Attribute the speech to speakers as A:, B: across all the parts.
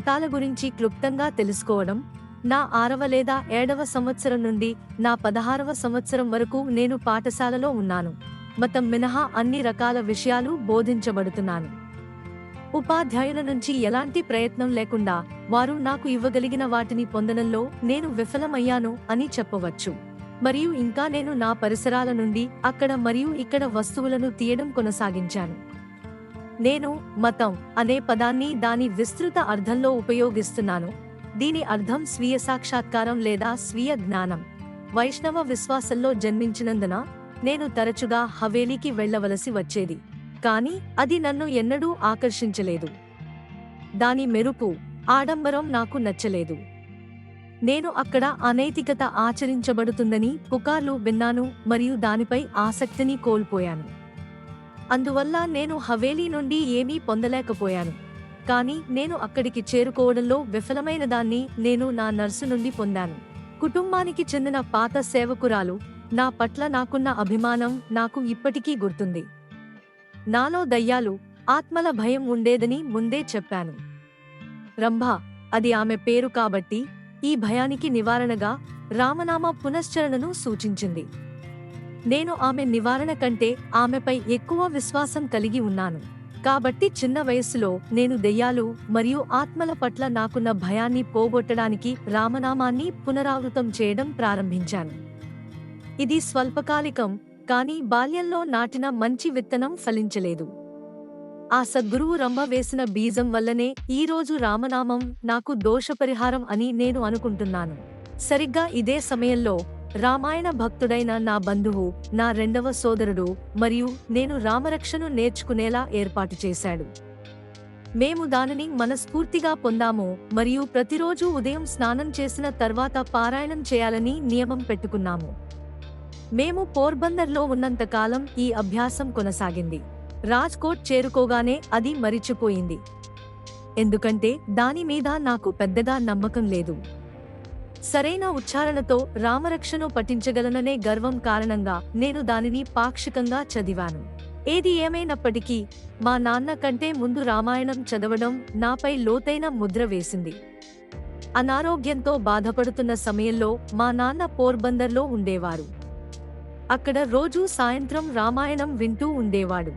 A: మతాల గురించి క్లుప్తంగా తెలుసుకోవడం నా ఆరవ లేదా ఏడవ సంవత్సరం నుండి నా పదహారవ సంవత్సరం వరకు నేను పాఠశాలలో ఉన్నాను. మతం మినహా అన్ని రకాల విషయాలు బోధించబడుతున్నాను. ఉపాధ్యాయుల నుంచి ఎలాంటి ప్రయత్నం లేకుండా వారు నాకు ఇవ్వగలిగిన వాటిని పొందడంలో నేను విఫలమయ్యాను అని చెప్పవచ్చు. మరియు ఇంకా నేను నా పరిసరాల నుండి అక్కడ మరియు ఇక్కడ వస్తువులను తీయడం కొనసాగించాను. నేను మతం అనే పదాన్ని దాని విస్తృత అర్థంలో ఉపయోగిస్తున్నాను. దీని అర్థం స్వీయ సాక్షాత్కారం లేదా స్వీయ జ్ఞానం. వైష్ణవ విశ్వాసంలో జన్మించినందున నేను తరచుగా హవేలీకి వెళ్ళవలసి వచ్చేది. కానీ అది నన్ను ఎన్నడూ ఆకర్షించలేదు. దాని మెరుపు ఆడంబరం నాకు నచ్చలేదు. నేను అక్కడ అనైతికత ఆచరించబడుతుందని పుకార్లు విన్నాను మరియు దానిపై ఆసక్తిని కోల్పోయాను. అందువల్ల నేను హవేలీ నుండి ఏమీ పొందలేకపోయాను. కానీ నేను అక్కడికి చేరుకోవడంలో విఫలమైన దాన్ని నేను నా నర్సు నుండి పొందాను. కుటుంబానికి చెందిన పాత సేవకురాలు నా పట్ల నాకున్న అభిమానం నాకు ఇప్పటికీ గుర్తుంది. నాలో దయ్యాలు ఆత్మల భయం ఉండేదని ముందే చెప్పాను. రంభ అది ఆమె పేరు కాబట్టి ఈ భయానికి నివారణగా రామనామ పునశ్చరణను సూచించింది. నేను ఆమె నివారణ కంటే ఆమెపై ఎక్కువ విశ్వాసం కలిగి ఉన్నాను. కాబట్టి చిన్న వయస్సులో నేను దెయ్యాలు మరియు ఆత్మల పట్ల నాకున్న భయాన్ని పోగొట్టడానికి రామనామాన్ని పునరావృతం చేయడం ప్రారంభించాను. ఇది స్వల్పకాలికం కానీ బాల్యంలో నాటిన మంచి విత్తనం ఫలించలేదు. ఆ సద్గురువు రంభ వేసిన బీజం వల్లనే ఈ రోజు రామనామం నాకు దోషపరిహారం అని నేను అనుకుంటున్నాను. సరిగ్గా ఇదే సమయంలో రామాయణ భక్తుడైన నా బంధువు నా రెండవ సోదరుడు మరియు నేను రామరక్షను నేర్చుకునేలా ఏర్పాటు చేశాడు. మేము దానిని మనస్ఫూర్తిగా పొందాము మరియు ప్రతిరోజు ఉదయం స్నానం చేసిన తర్వాత పారాయణం చేయాలని నియమం పెట్టుకున్నాము. మేము పోర్బందర్లో ఉన్నంతకాలం ఈ అభ్యాసం కొనసాగింది. రాజ్కోట్ చేరుకోగానే అది మరిచిపోయింది. ఎందుకంటే దాని మీద నాకు పెద్దగా నమ్మకం లేదు. సరైన ఉచ్చారణతో రామరక్షను పఠించగలననే గర్వం కారణంగా నేను దానిని పాక్షికంగా చదివాను. ఏది ఏమైనప్పటికీ మా నాన్న కంటే ముందు రామాయణం చదవడం నాపై లోతైన ముద్ర వేసింది. అనారోగ్యంతో బాధపడుతున్న సమయంలో మా నాన్న పోర్బందర్లో ఉండేవారు. అక్కడ రోజూ సాయంత్రం రామాయణం వింటూ ఉండేవాడు.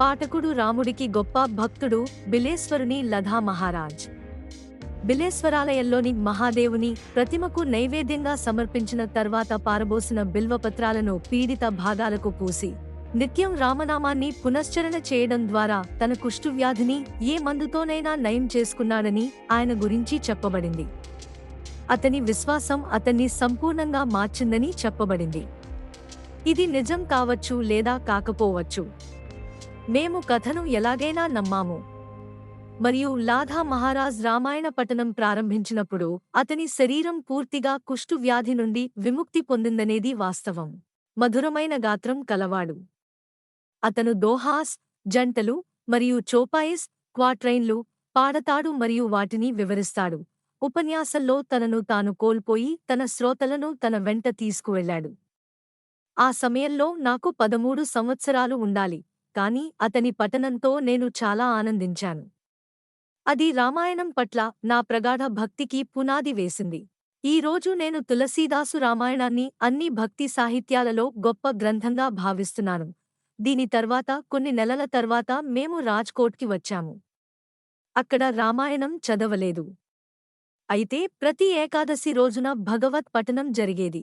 A: పాఠకుడు రాముడికి గొప్ప భక్తుడు బిలేశ్వరుని లధా మహారాజ్ బిలేశ్వరాలయంలోని మహాదేవుని ప్రతిమకు నైవేద్యంగా సమర్పించిన తర్వాత పారబోసిన బిల్వపత్రాలను పీడిత భాగాలకు పూసి నిత్యం రామనామాన్ని పునశ్చరణ చేయడం ద్వారా తన కుష్ఠువ్యాధిని ఏ మందుతోనైనా నయం చేసుకున్నాడని ఆయన గురించి చెప్పబడింది. అతని విశ్వాసం అతన్ని సంపూర్ణంగా మార్చిందని చెప్పబడింది. ఇది నిజం కావచ్చు లేదా కాకపోవచ్చు. మేము కథను ఎలాగైనా నమ్మాము. మరియు లాధా మహారాజ్ రామాయణ పఠనం ప్రారంభించినప్పుడు అతని శరీరం పూర్తిగా కుష్టు వ్యాధి నుండి విముక్తి పొందిందనేది వాస్తవం. మధురమైన గాత్రం కలవాడు. అతను దోహాస్ జంటలు మరియు చోపాయిస్ క్వాట్రైన్లు పాడతాడు మరియు వాటిని వివరిస్తాడు. ఉపన్యాసంలో తనను తాను కోల్పోయి తన శ్రోతలను తన వెంట తీసుకువెళ్ళాడు. ఆ సమయంలో నాకు పదమూడు సంవత్సరాలు ఉండాలి కాని అతని పఠనంతో నేను చాలా ఆనందించాను. అది రామాయణం పట్ల నా ప్రగాఢ భక్తికి పునాది వేసింది. ఈ రోజు నేను తులసీదాసు రామాయణాన్ని అన్ని భక్తి సాహిత్యాలలో గొప్ప గ్రంథంగా భావిస్తున్నాను. దీని తర్వాత కొన్ని నెలల తర్వాత మేము రాజ్కోట్కి వచ్చాము. అక్కడ రామాయణం చదవలేదు. అయితే ప్రతి ఏకాదశి రోజున భగవత్ పఠనం జరిగేది.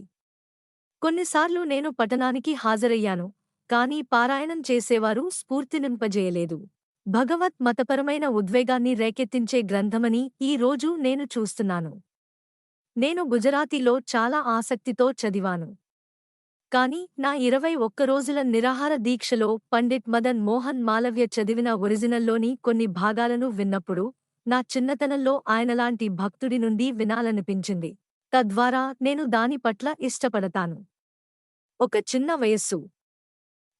A: కొన్నిసార్లు నేను పఠనానికి హాజరయ్యాను కానీ పారాయణం చేసేవారు స్ఫూర్తినింపజేయలేదు. భగవత్ మతపరమైన ఉద్వేగాన్ని రేకెత్తించే గ్రంథమని ఈ రోజు నేను చూస్తున్నాను. నేను గుజరాతీలో చాలా ఆసక్తితో చదివాను. కాని నా ఇరవై ఒక్క రోజుల నిరాహార దీక్షలో పండిట్ మదన్ మోహన్ మాలవ్య చదివిన ఒరిజినల్లోని కొన్ని భాగాలను విన్నప్పుడు నా చిన్నతనంలో ఆయనలాంటి భక్తుడి నుండి వినాలనిపించింది. తద్వారా నేను దాని పట్ల ఇష్టపడతాను. ఒక చిన్న వయస్సు.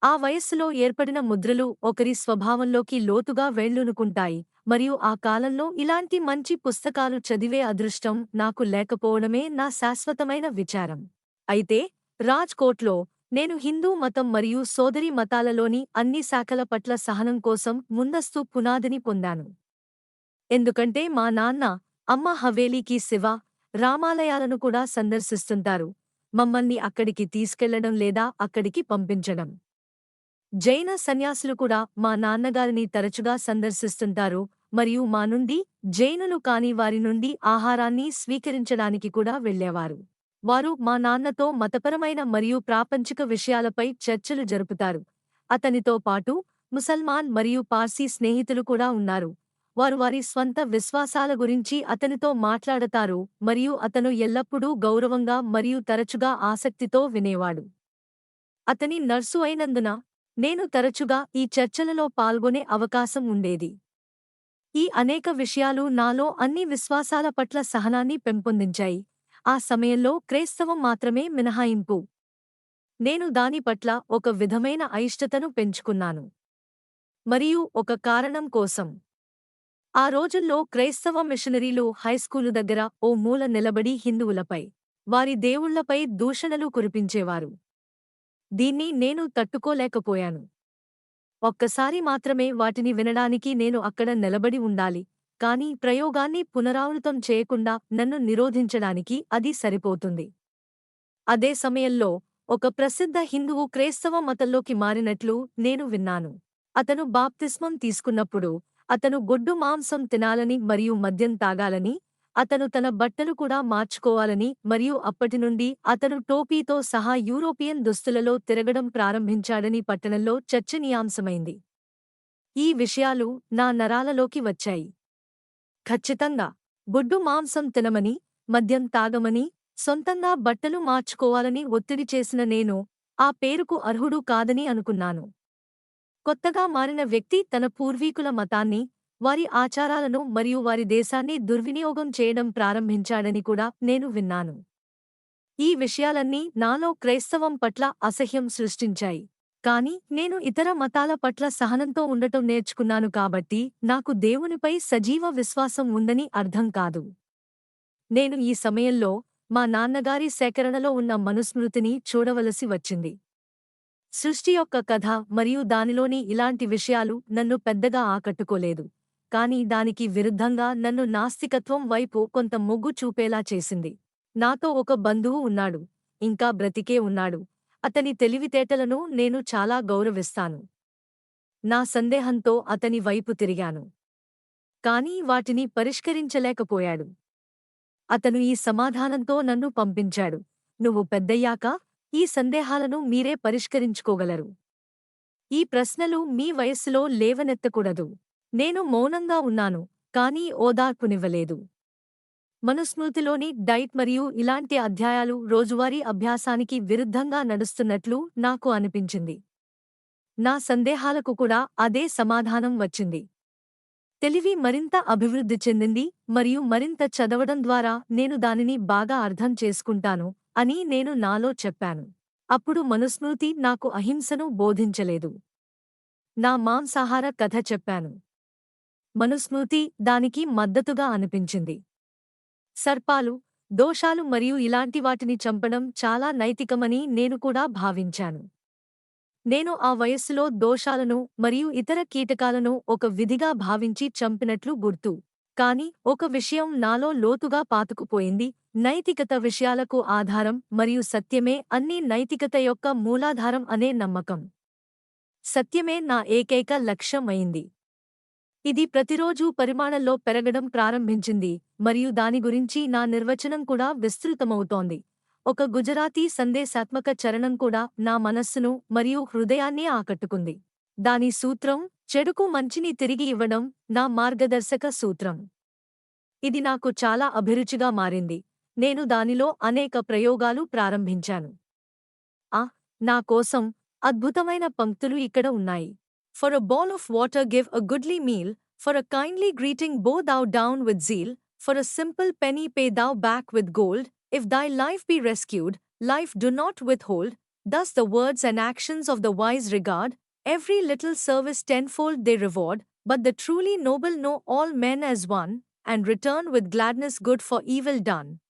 A: ఆ వయస్సులో ఏర్పడిన ముద్రలు ఒకరి స్వభావంలోకి లోతుగా వేళ్ళునుకుంటాయి. మరియు ఆ కాలంలో ఇలాంటి మంచి పుస్తకాలు చదివే అదృష్టం నాకు లేకపోవడమే నా శాశ్వతమైన విచారం. అయితే రాజ్కోట్లో నేను హిందూ మతం మరియు సోదరి మతాలలోని అన్ని శాఖల పట్ల సహనం కోసం ముందస్తు పునాదిని పొందాను. ఎందుకంటే మా నాన్న అమ్మ హవేలీకి శివ రామాలయాలను కూడా సందర్శిస్తుంటారు. మమ్మల్ని అక్కడికి తీసుకెళ్ళడం లేదా అక్కడికి పంపించడం. జైన సన్యాసులు కూడా మా నాన్నగారిని తరచుగా సందర్శిస్తుంటారు. మరియు మా నుండి జైనులు కాని వారి నుండి ఆహారాన్ని స్వీకరించడానికి కూడా వెళ్ళేవారు వారు మా నాన్నతో మతపరమైన మరియు ప్రాపంచిక విషయాలపై చర్చలు జరుపుతారు. అతనితో పాటు ముసల్మాన్ మరియు పార్సీ స్నేహితులు కూడా ఉన్నారు. వారు వారి స్వంత విశ్వాసాల గురించి అతనితో మాట్లాడతారు మరియు అతను ఎల్లప్పుడూ గౌరవంగా మరియు తరచుగా ఆసక్తితో వినేవాడు. అతని నర్సు అయినందున నేను తరచుగా ఈ చర్చలలో పాల్గొనే అవకాశం ఉండేది. ఈ అనేక విషయాలు నాలో అన్ని విశ్వాసాల పట్ల సహనాన్ని పెంపొందించాయి. ఆ సమయంలో క్రైస్తవం మాత్రమే మినహాయింపు. నేను దాని పట్ల ఒక విధమైన అయిష్టతను పెంచుకున్నాను. మరియు ఒక కారణం కోసం. ఆ రోజుల్లో క్రైస్తవ మిషనరీలు హైస్కూలు దగ్గర ఓ మూల నిలబడి హిందువులపై వారి దేవుళ్ళపై దూషణలు కురిపించేవారు. దీన్ని నేను తట్టుకోలేకపోయాను. ఒక్కసారి మాత్రమే వాటిని వినడానికి నేను అక్కడ నిలబడి ఉండాలి కాని ప్రయోగాన్ని పునరావృతం చేయకుండా నన్ను నిరోధించడానికి అది సరిపోతుంది. అదే సమయంలో ఒక ప్రసిద్ధ హిందువు క్రైస్తవ మతంలోకి మారినట్లు నేను విన్నాను. అతను బాప్తిస్మం తీసుకున్నప్పుడు అతను గొడ్డు మాంసం తినాలని మరియు మద్యం తాగాలని అతను తన బట్టలు కూడా మార్చుకోవాలని మరియు అప్పటి నుండి అతను టోపీతో సహా యూరోపియన్ దుస్తులలో తిరగడం ప్రారంభించాడని పట్టణంలో చర్చనీయాంశమైంది. ఈ విషయాలు నా నరాలలోకి వచ్చాయి. ఖచ్చితంగా. బొడ్డు మాంసం తినమని మద్యం తాగమని సొంతంగా బట్టలు మార్చుకోవాలని ఒత్తిడి చేసిన నేను ఆ పేరుకు అర్హుడు కాదని అనుకున్నాను. కొత్తగా మారిన వ్యక్తి తన పూర్వీకుల మతాన్ని వారి ఆచారాలను మరియు వారి దేశాన్ని దుర్వినియోగం చేయడం ప్రారంభించాడని కూడా నేను విన్నాను. ఈ విషయాలన్నీ నాలో క్రైస్తవం పట్ల అసహ్యం సృష్టించాయి. కాని నేను ఇతర మతాల పట్ల సహనంతో ఉండటం నేర్చుకున్నాను కాబట్టి నాకు దేవునిపై సజీవ విశ్వాసం ఉందని అర్థం కాదు. నేను ఈ సమయంలో మా నాన్నగారి సేకరణలో ఉన్న మనుస్మృతిని చూడవలసి వచ్చింది. సృష్టి యొక్క కథ మరియు దానిలోని ఇలాంటి విషయాలు నన్ను పెద్దగా ఆకట్టుకోలేదు. కాని దానికి విరుద్ధంగా నన్ను నాస్తికత్వం వైపు కొంత మొగ్గు చూపేలా చేసింది. నాతో ఒక బంధువు ఉన్నాడు. ఇంకా బ్రతికే ఉన్నాడు. అతని తెలివితేటలను నేను చాలా గౌరవిస్తాను. నా సందేహంతో అతని వైపు తిరిగాను. కాని వాటిని పరిష్కరించలేకపోయాడు. అతను ఈ సమాధానంతో నన్ను పంపించాడు. నువ్వు పెద్దయ్యాక ఈ సందేహాలను మీరే పరిష్కరించుకోగలరు. ఈ ప్రశ్నలు మీ వయస్సులో లేవనెత్తకూడదు. నేను మౌనంగా ఉన్నాను కానీ ఓదార్పునివ్వలేదు. మనుస్మృతిలోని డైట్ మరియు ఇలాంటి అధ్యాయాలు రోజువారీ అభ్యాసానికి విరుద్ధంగా నడుస్తున్నట్లు నాకు అనిపించింది. నా సందేహాలకు కూడా అదే సమాధానం వచ్చింది. తెలివి మరింత అభివృద్ధి చెందింది మరియు మరింత చదవడం ద్వారా నేను దానిని బాగా అర్థం చేసుకుంటాను అని నేను నాలో చెప్పాను. అప్పుడు మనుస్మృతి నాకు అహింసను బోధించలేదు. నా మాంసాహార కథ చెప్పాను. మనుస్మృతి దానికి మద్దతుగా అనిపించింది. సర్పాలు దోషాలు మరియు ఇలాంటి వాటిని చంపడం చాలా నైతికమని నేను కూడా భావించాను. నేను ఆ వయస్సులో దోషాలను మరియు ఇతర కీటకాలను ఒక విధిగా భావించి చంపినట్లు గుర్తు. కాని ఒక విషయం నాలో లోతుగా పాతుకుపోయింది. నైతికత విషయాలకు ఆధారం మరియు సత్యమే అన్ని నైతికత యొక్క మూలాధారం అనే నమ్మకం. సత్యమే నా ఏకైక లక్ష్యం అయింది ఇది ప్రతిరోజూ పరిమాణంలో పెరగడం ప్రారంభించింది మరియు దాని గురించి నా నిర్వచనం కూడా విస్తృతమవుతోంది. ఒక గుజరాతీ సందేశాత్మక చరణం కూడా నా మనస్సును మరియు హృదయాన్ని ఆకట్టుకుంది. దాని సూత్రం చెడుకు మంచిని తిరిగి ఇవ్వడం నా మార్గదర్శక సూత్రం. ఇది నాకు చాలా అభిరుచిగా మారింది. నేను దానిలో అనేక ప్రయోగాలు ప్రారంభించాను. ఆ నా కోసం అద్భుతమైన పంక్తులు ఇక్కడ ఉన్నాయి. For a bowl of water give a goodly meal, for a kindly greeting bow thou down with zeal, for a simple penny pay thou back with gold, if thy life be rescued, life do not withhold, thus the words and actions of the wise regard, every little service tenfold they reward, but the truly noble know all men as one, and return with gladness good for evil done.